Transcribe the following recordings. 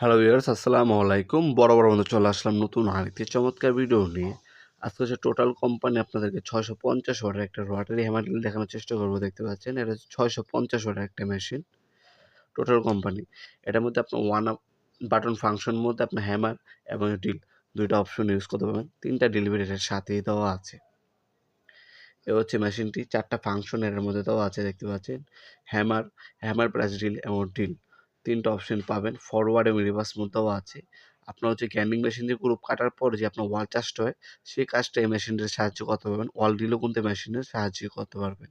Hello viewers আসসালামু আলাইকুম। বড় বড় বন্ধু চলে আসলাম নতুন আরেকটি চমৎকার ভিডিও নিয়ে। আজকে হচ্ছে টোটাল কোম্পানি আপনাদেরকে ছয়শো পঞ্চাশ ওয়াটের একটা রোটারি হ্যামার দেখানোর চেষ্টা করব, দেখতে পাচ্ছেন? এটা হচ্ছে ছয়শো পঞ্চাশ ওয়াটের একটা মেশিন টোটাল কোম্পানি এটার মধ্যে আপনার ওয়ান আপ বাটন ফাংশন মধ্যে আপনার হ্যামার এবং ডিল দুইটা অপশন ইউজ করতে পারবেন। তিনটা ডেলিভারি এটার সাথেই দেওয়া আছে। এ হচ্ছে মেশিনটি চারটা ফাংশন এর মধ্যে দেওয়া আছে, দেখতে পাচ্ছেন? হ্যামার হ্যামার প্লাস ড্রিল এবং ড্রিল তিনটা অপশন পাবেন। ফরওয়ার্ড এবং রিভার্স মধ্যেও আছে। আপনার হচ্ছে গ্যান্ডিং মেশিন দিয়ে গ্রুপ কাটার পর যে আপনার ওয়াল চাষটা হয়, সেই কাজটা এই মেশিনের সাহায্য করতে পারবেন। ওয়াল ডিলও কিন্তু মেশিনের সাহায্য করতে পারবেন।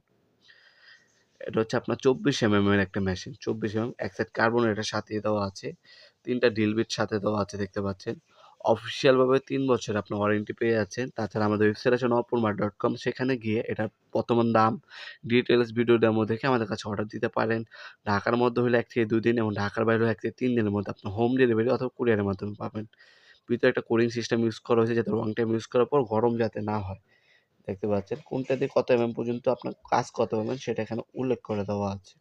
এটা হচ্ছে আপনার চব্বিশ এম এর একটা মেশিন চব্বিশ এম এক সাইড কার্বন এটার সাথে দেওয়া আছে। তিনটা ডিল বিট সাথে দেওয়া আছে, দেখতে পাচ্ছেন। অফিসিয়ালভাবে তিন বছর আপনি ওয়ারেন্টি পেয়ে যাচ্ছেন। তাছাড়া আমাদের ওয়েবসাইট আছে নপুরমার ডট কম সেখানে গিয়ে এটার বর্তমান দাম ডিটেলস ভিডিও ডেমো দেখে আমাদের কাছে অর্ডার দিতে পারেন। ঢাকার মধ্যে হলে এক থেকে দিন এবং ঢাকার বাইরে হলে এক থেকে তিন দিনের মধ্যে আপনি হোম ডেলিভারি অথবা কুরিয়ারের মাধ্যমে পাবেন। ভিতরে একটা কুলিং সিস্টেম ইউজ করা হয়েছে যাতে লং টাইম ইউজ করার পর গরম যাতে না হয়। দেখতে পাচ্ছেন, কোনটা দিয়ে কত এমএম পর্যন্ত আপনার কাজ কত পাবেন সেটা এখানে উল্লেখ করে দেওয়া আছে।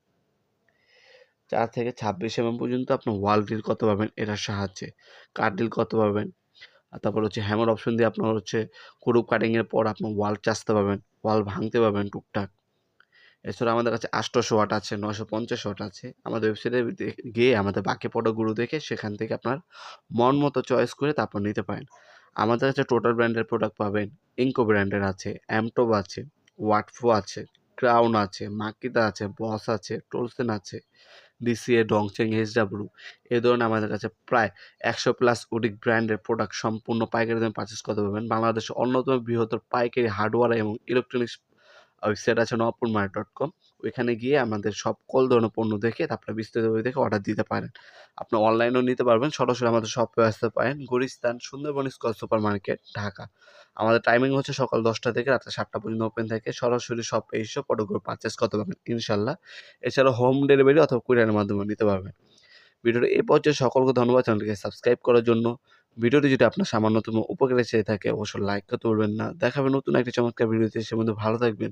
চার থেকে ছাব্বিশ এমএম পর্যন্ত আপনার ওয়াল ডিল কত পাবেন? এটার সাহায্যে। কাঠ ডিল কত পাবেন? আর তারপর হচ্ছে হ্যামার অপশন দিয়ে আপনার হচ্ছে গ্রুপ কাটিংয়ের পর আপনার ওয়াল চাচতে পাবেন ওয়াল ভাঙতে পাবেন টুকটাক। এছাড়া আমাদের কাছে আটশোশো ওয়াট আছে নশো পঞ্চাশ ওয়াট আছে। আমাদের ওয়েবসাইটে গিয়ে আমাদের বাকি প্রোডাক্টগুলো দেখে সেখান থেকে আপনার মন মতো চয়েস করে তারপর নিতে পারেন। আমাদের কাছে টোটাল ব্র্যান্ডের প্রোডাক্ট পাবেন ইঙ্কো ব্র্যান্ডের আছে অ্যামটোব আছে ওয়াটফো আছে ক্রাউন আছে মাকিতা আছে বস আছে টোলসেন আছে। ডিসিএ ডংচেং এইচডাব্লিউ এ ধরনের আমাদের কাছে প্রায় একশো প্লাস ওডিক ব্র্যান্ডের প্রোডাক্ট সম্পূর্ণ পাইকারি দামে পারচেস করতে পারবেন। বাংলাদেশের অন্যতম বৃহত্তর পাইকারি হার্ডওয়্যার এবং ইলেকট্রনিক্স ওয়েবসাইট আছে নপুর মার্ট ডট কম ওইখানে গিয়ে আমাদের সকল ধরনের পণ্য দেখে, তারপরে বিস্তারিত দেখে অর্ডার দিতে পারেন। আপনি অনলাইনেও নিতে পারবেন, সরাসরি আমাদের শপে আসতে পারেন। Gulistan, Sundarban square super market Dhaka. আমাদের টাইমিং হচ্ছে সকাল দশটা থেকে রাত্রে সাতটা পর্যন্ত ওপেন থাকে। সরাসরি শপে এসে প্রোডাক্টগুলো পারচেস করতে পারবেন, ইনশাল্লাহ। এছাড়া হোম ডেলিভারি অথবা কুরিয়ারের মাধ্যমে নিতে পারবেন। ভিডিওর এই পর্যায়ে সকলকে ধন্যবাদ। চ্যানেলটিকে সাবস্ক্রাইব করার জন্য। ভিডিওটি যদি আপনার সামান্যতম উপকারে চেয়ে থাকে, অবশ্যই লাইক করতে বলবেন না। দেখাবেন নতুন একটি চমৎকার ভিডিওতে, সে মধ্যে ভালো থাকবেন।